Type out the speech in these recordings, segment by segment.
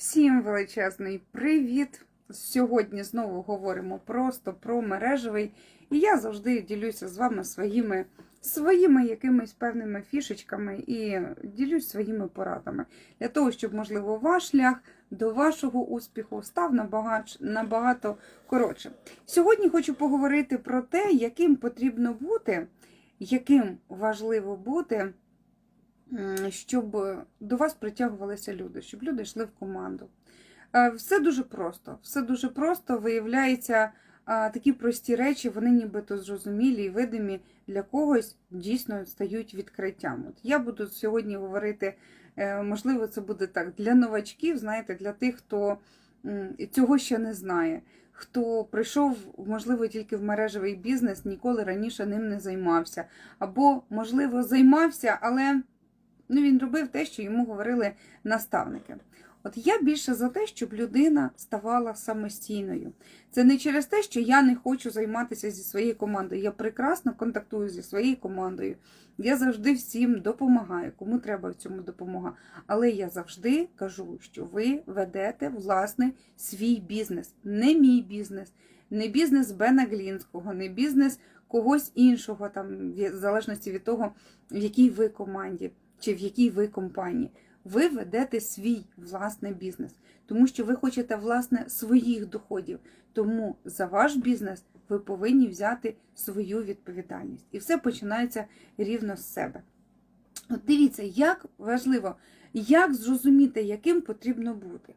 Всім величезний привіт! Сьогодні знову говоримо просто про мережевий, і я завжди ділюся з вами своїми, своїми якимись певними фішечками і ділюсь своїми порадами для того, щоб, можливо, ваш шлях до вашого успіху став набагато, набагато коротшим. Сьогодні хочу поговорити про те, яким потрібно бути, яким важливо бути. Щоб до вас притягувалися люди, щоб люди йшли в команду. Е, Все дуже просто. Все дуже просто. Виявляється, такі прості речі, вони нібито зрозумілі і видимі для когось дійсно стають відкриттям. От я буду сьогодні говорити, е, можливо, це буде так для новачків, знаєте, для тих, хто цього ще не знає. Хто прийшов, можливо, тільки в мережевий бізнес, ніколи раніше ним не займався. Або, можливо, займався, але ну, він робив те, що йому говорили наставники. От я більше за те, щоб людина ставала самостійною. Це не через те, що я не хочу займатися зі своєю командою. Я прекрасно контактую зі своєю командою. Я завжди всім допомагаю, кому треба в цьому допомога. Але я завжди кажу, що ви ведете власне свій бізнес, не мій бізнес, не бізнес Бена Глінського, не бізнес когось іншого, там, в залежності від того, в якій ви команді чи в якій ви компанії. Ви ведете свій власний бізнес, тому що ви хочете власне своїх доходів. Тому за ваш бізнес ви повинні взяти свою відповідальність. І все починається рівно з себе. От дивіться, як важливо, як зрозуміти, яким потрібно бути.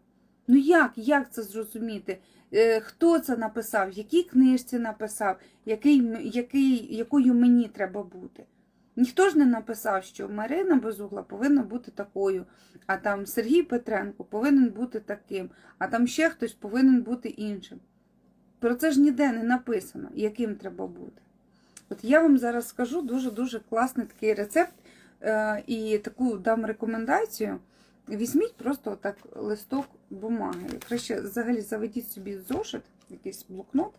Ну як, як це зрозуміти? Е, Хто це написав, в якій книжці написав, який, який, якою мені треба бути? Ніхто ж не написав, що Марина Безугла повинна бути такою, а там Сергій Петренко повинен бути таким, а там ще хтось повинен бути іншим. Про це ж ніде не написано, яким треба бути. От я вам зараз скажу дуже-дуже класний такий рецепт е, і таку дам рекомендацію. Візьміть просто отак листок бумаги. Краще взагалі заведіть собі зошит, якийсь блокнот.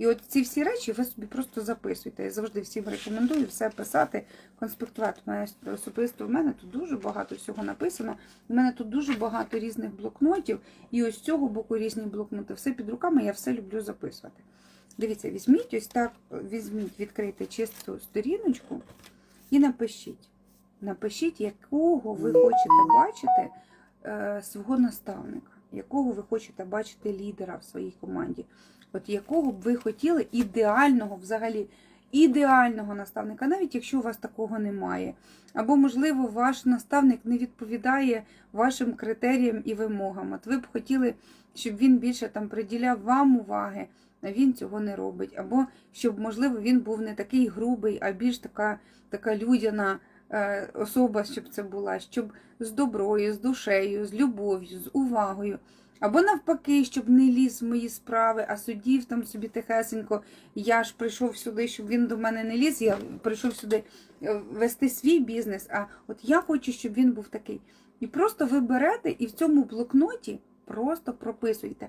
І от ці всі речі ви собі просто записуйте. Я завжди всім рекомендую все писати, конспектувати. Мене особисто в мене тут дуже багато всього написано. У мене тут дуже багато різних блокнотів. І ось з цього боку різні блокноти. Все під руками, я все люблю записувати. Дивіться, візьміть ось так, візьміть, відкрийте чисту сторіночку і напишіть. Напишіть, якого ви хочете бачити е, свого наставника, якого ви хочете бачити лідера в своїй команді. От якого б ви хотіли ідеального взагалі, ідеального наставника, навіть якщо у вас такого немає. Або, можливо, ваш наставник не відповідає вашим критеріям і вимогам. От ви б хотіли, щоб він більше там приділяв вам уваги, а він цього не робить. Або щоб, можливо, він був не такий грубий, а більш така, така людяна е, особа, щоб це була, щоб з доброю, з душею, з любов'ю, з увагою. Або навпаки, щоб не ліз в мої справи, а судів там собі тихесенько. Я ж прийшов сюди, щоб він до мене не ліз. Я прийшов сюди е, вести свій бізнес. А от я хочу, щоб він був такий. І просто ви берете і в цьому блокноті просто прописуєте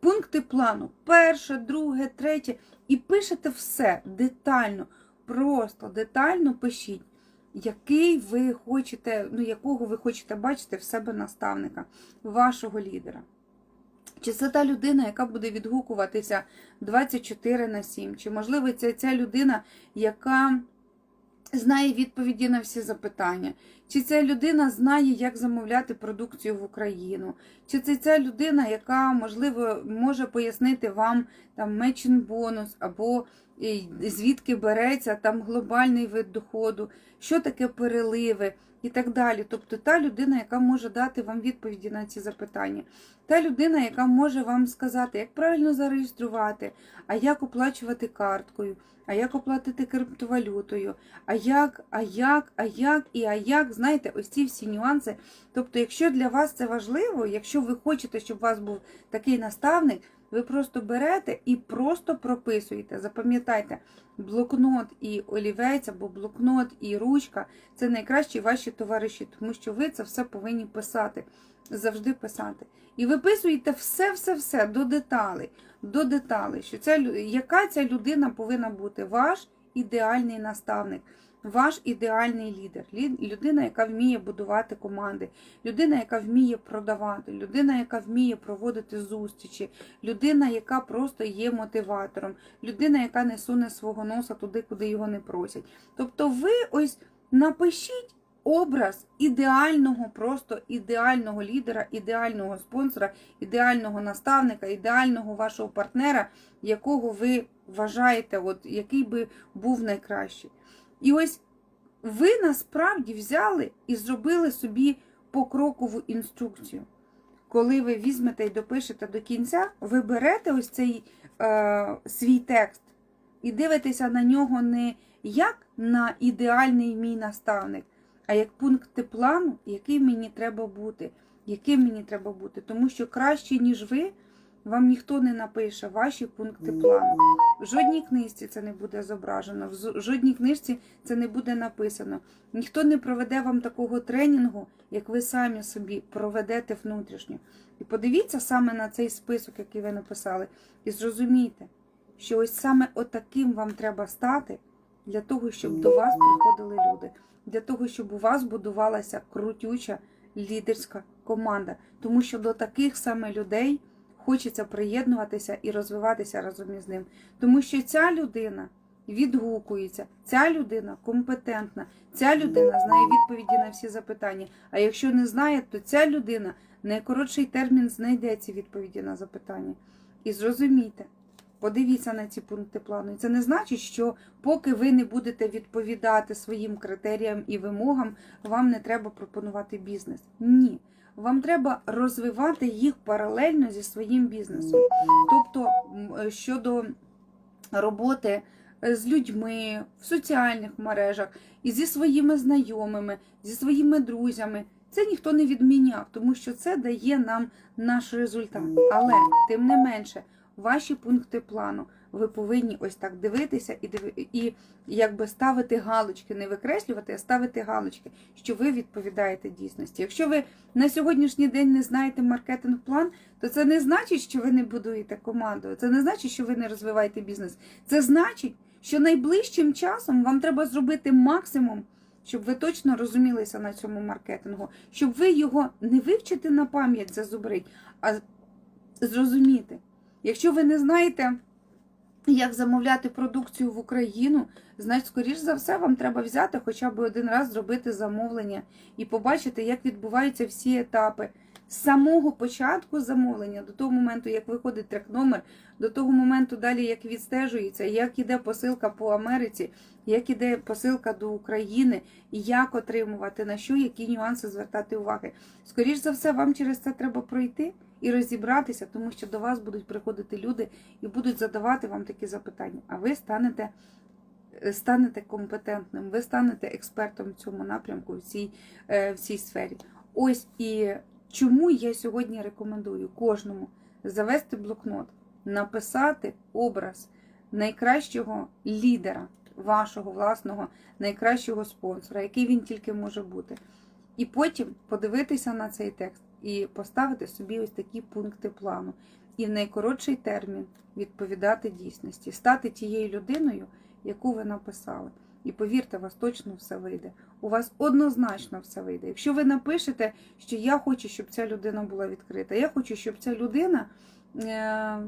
пункти плану: перше, друге, третє. І пишете все детально, просто детально пишіть, який ви хочете, ну якого ви хочете бачити в себе наставника, вашого лідера. Чи це та людина, яка буде відгукуватися 24 на 7? Чи, можливо, це ця людина, яка знає відповіді на всі запитання? Чи ця людина знає, як замовляти продукцію в Україну? Чи це ця людина, яка, можливо, може пояснити вам там мечин бонус, або звідки береться там глобальний вид доходу, що таке переливи і так далі? Тобто та людина, яка може дати вам відповіді на ці запитання. Та людина, яка може вам сказати, як правильно зареєструвати, а як оплачувати карткою, а як оплатити криптовалютою, а як, а як, а як і а як, знаєте, ось ці всі нюанси. Тобто, якщо для вас це важливо, якщо ви хочете, щоб у вас був такий наставник, ви просто берете і просто прописуєте. Запам'ятайте, блокнот і олівець або блокнот і ручка це найкращі ваші товариші, тому що ви це все повинні писати завжди писати. І виписуєте все-все-все до деталей, до деталей, що ця, яка ця людина повинна бути, ваш ідеальний наставник, ваш ідеальний лідер, людина, яка вміє будувати команди, людина, яка вміє продавати, людина, яка вміє проводити зустрічі, людина, яка просто є мотиватором, людина, яка не суне свого носа туди, куди його не просять. Тобто, ви ось напишіть образ ідеального, просто ідеального лідера, ідеального спонсора, ідеального наставника, ідеального вашого партнера, якого ви вважаєте, от який би був найкращий. І ось ви насправді взяли і зробили собі покрокову інструкцію. Коли ви візьмете і допишете до кінця, ви берете ось цей е, свій текст і дивитеся на нього не як на ідеальний мій наставник, а як пункти плану, який мені треба бути, яким мені треба бути. Тому що краще, ніж ви, вам ніхто не напише ваші пункти плану. В жодній книжці це не буде зображено, в жодній книжці це не буде написано. Ніхто не проведе вам такого тренінгу, як ви самі собі проведете внутрішньо. І подивіться саме на цей список, який ви написали, і зрозумійте, що ось саме отаким вам треба стати для того, щоб до вас приходили люди, для того, щоб у вас будувалася крутюча лідерська команда. Тому що до таких саме людей хочеться приєднуватися і розвиватися разом із ним. Тому що ця людина відгукується, ця людина компетентна, ця людина знає відповіді на всі запитання. А якщо не знає, то ця людина найкоротший термін знайде ці відповіді на запитання. І зрозумійте, подивіться на ці пункти плану. І це не значить, що поки ви не будете відповідати своїм критеріям і вимогам, вам не треба пропонувати бізнес. Ні. Вам треба розвивати їх паралельно зі своїм бізнесом. Тобто щодо роботи е, з людьми в соціальних мережах і зі своїми знайомими, зі своїми друзями. Це ніхто не відміняв, тому що це дає нам наш результат. Але тим не менше, ваші пункти плану ви повинні ось так дивитися і і якби ставити галочки, не викреслювати, а ставити галочки, що ви відповідаєте дійсності. Якщо ви на сьогоднішній день не знаєте маркетинг-план, то це не значить, що ви не будуєте команду. Це не значить, що ви не розвиваєте бізнес. Це значить, що найближчим часом вам треба зробити максимум, щоб ви точно розумілися на цьому маркетингу, щоб ви його не вивчити на пам'ять зазубрить, а зрозуміти. Якщо ви не знаєте, як замовляти продукцію в Україну, значить, скоріш за все, вам треба взяти хоча б один раз зробити замовлення і побачити, як відбуваються всі етапи. З самого початку замовлення до того моменту, як виходить трек-номер, до того моменту далі, як відстежується, як іде посилка по Америці, як іде посилка до України, як отримувати, на що, які нюанси звертати уваги. Скоріш за все, вам через це треба пройти і розібратися, тому що до вас будуть приходити люди і будуть задавати вам такі запитання. А ви станете, станете компетентним, ви станете експертом в цьому напрямку, в цій, е, в цій сфері. Ось і чому я сьогодні рекомендую кожному завести блокнот, написати образ найкращого лідера, вашого власного, найкращого спонсора, який він тільки може бути. І потім подивитися на цей текст і поставити собі ось такі пункти плану. І в найкоротший термін відповідати дійсності, стати тією людиною, яку ви написали. І повірте, у вас точно все вийде. У вас однозначно все вийде. Якщо ви напишете, що я хочу, щоб ця людина була відкрита, я хочу, щоб ця людина е-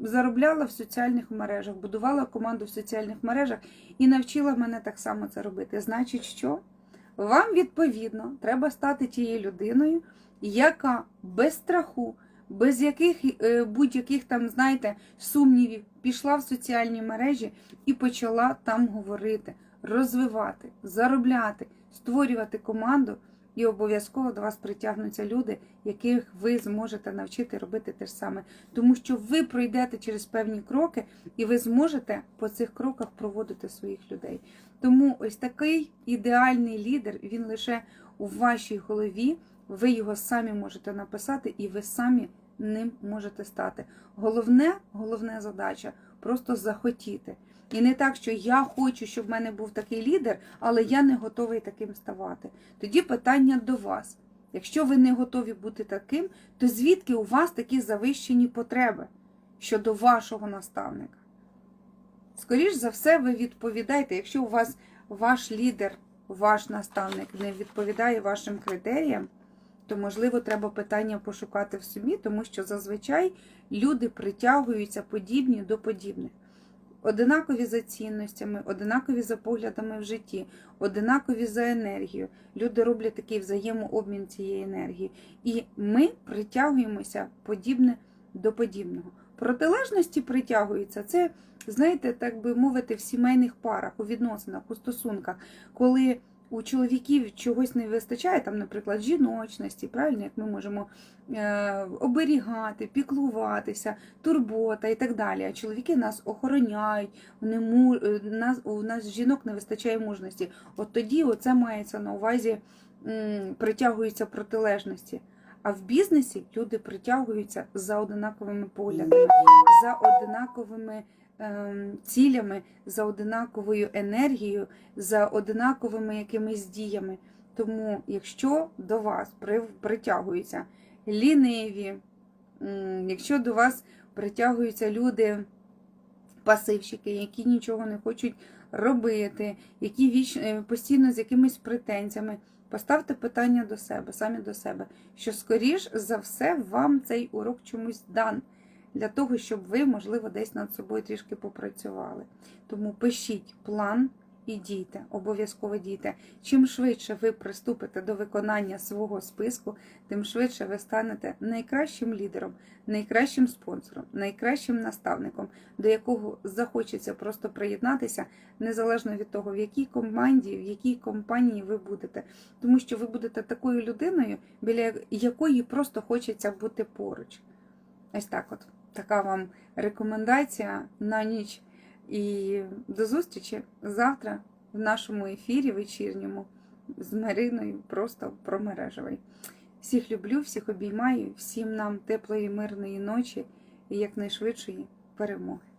заробляла в соціальних мережах, будувала команду в соціальних мережах і навчила мене так само це робити. Значить, що? Вам відповідно треба стати тією людиною, яка без страху, без яких е, будь-яких там, знаєте, сумнівів пішла в соціальні мережі і почала там говорити, розвивати, заробляти, створювати команду, і обов'язково до вас притягнуться люди, яких ви зможете навчити робити те ж саме. Тому що ви пройдете через певні кроки, і ви зможете по цих кроках проводити своїх людей. Тому ось такий ідеальний лідер, він лише у вашій голові. Ви його самі можете написати, і ви самі ним можете стати. Головне, головна задача просто захотіти. І не так, що я хочу, щоб в мене був такий лідер, але я не готовий таким ставати. Тоді питання до вас. Якщо ви не готові бути таким, то звідки у вас такі завищені потреби щодо вашого наставника? Скоріш за все, ви відповідаєте, якщо у вас ваш лідер, ваш наставник не відповідає вашим критеріям, то, можливо, треба питання пошукати в собі, тому що зазвичай люди притягуються подібні до подібних. Одинакові за цінностями, одинакові за поглядами в житті, одинакові за енергією. Люди роблять такий взаємообмін цієї енергії. І ми притягуємося подібне до подібного. Протилежності притягуються. Це, знаєте, так би мовити, в сімейних парах, у відносинах, у стосунках, коли у чоловіків чогось не вистачає, там, наприклад, жіночності, правильно, як ми можемо е, оберігати, піклуватися, турбота і так далі. А чоловіки нас охороняють, вони му, е, нас, у нас жінок не вистачає мужності. От тоді оце мається на увазі, притягуються протилежності. А в бізнесі люди притягуються за одинаковими поглядами, за одинаковими цілями, за одинаковою енергією, за одинаковими якимись діями. Тому, якщо до вас притягуються ліниві, якщо до вас притягуються люди, пасивщики, які нічого не хочуть робити, які віч... е, постійно з якимись претензіями, поставте питання до себе, самі до себе, що скоріш за все вам цей урок чомусь дан. Для того, щоб ви, можливо, десь над собою трішки попрацювали. Тому пишіть план і дійте, обов'язково дійте. Чим швидше ви приступите до виконання свого списку, тим швидше ви станете найкращим лідером, найкращим спонсором, найкращим наставником, до якого захочеться просто приєднатися, незалежно від того, в якій команді, в якій компанії ви будете. Тому що ви будете такою людиною, біля якої просто хочеться бути поруч. Ось так от. Така вам рекомендація на ніч. І до зустрічі завтра в нашому ефірі вечірньому з Мариною просто про мережевий. Всіх люблю, всіх обіймаю, всім нам теплої, мирної ночі і якнайшвидшої перемоги.